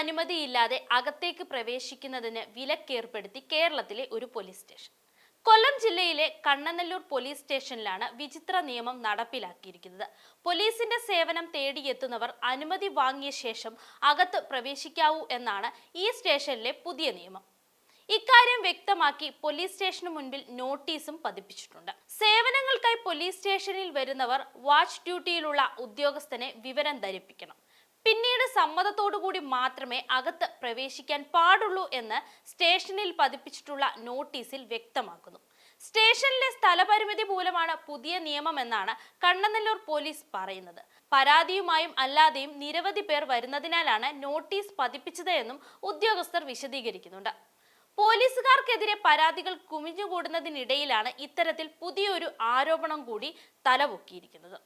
അനുമതിയില്ലാതെ അകത്തേക്ക് പ്രവേശിക്കുന്നതിന് വിലക്കേർപ്പെടുത്തി കേരളത്തിലെ ഒരു പോലീസ് സ്റ്റേഷൻ കൊല്ലം ജില്ലയിലെ കണ്ണനല്ലൂർ പോലീസ് സ്റ്റേഷനിലാണ് വിചിത്ര നിയമം നടപ്പിലാക്കിയിരിക്കുന്നത്. പോലീസിന്റെ സേവനം തേടിയെത്തുന്നവർ അനുമതി വാങ്ങിയ ശേഷം അകത്ത് പ്രവേശിക്കാവൂ എന്നാണ് ഈ സ്റ്റേഷനിലെ പുതിയ നിയമം. ഇക്കാര്യം വ്യക്തമാക്കി പോലീസ് സ്റ്റേഷന് മുൻപിൽ നോട്ടീസും പതിപ്പിച്ചിട്ടുണ്ട്. സേവനങ്ങൾക്കായി പോലീസ് സ്റ്റേഷനിൽ വരുന്നവർ വാച്ച് ഡ്യൂട്ടിയിലുള്ള ഉദ്യോഗസ്ഥനെ വിവരം ധരിപ്പിക്കണം. പിന്നീട് സമ്മതത്തോടു കൂടി മാത്രമേ അകത്ത് പ്രവേശിക്കാൻ പാടുള്ളൂ എന്ന് സ്റ്റേഷനിൽ പതിപ്പിച്ചിട്ടുള്ള നോട്ടീസിൽ വ്യക്തമാക്കുന്നു. സ്റ്റേഷനിലെ സ്ഥലപരിമിതി മൂലമാണ് പുതിയ നിയമമെന്നാണ് കണ്ണനല്ലൂർ പോലീസ് പറയുന്നത്. പരാതിയുമായും അല്ലാതെയും നിരവധി പേർ വരുന്നതിനാലാണ് നോട്ടീസ് പതിപ്പിച്ചത് എന്നും ഉദ്യോഗസ്ഥർ വിശദീകരിക്കുന്നുണ്ട്. പോലീസുകാർക്കെതിരെ പരാതികൾ കുമിഞ്ഞുകൂടുന്നതിനിടയിലാണ് ഇത്തരത്തിൽ പുതിയൊരു ആരോപണം കൂടി തലപൊക്കിയിരിക്കുന്നത്.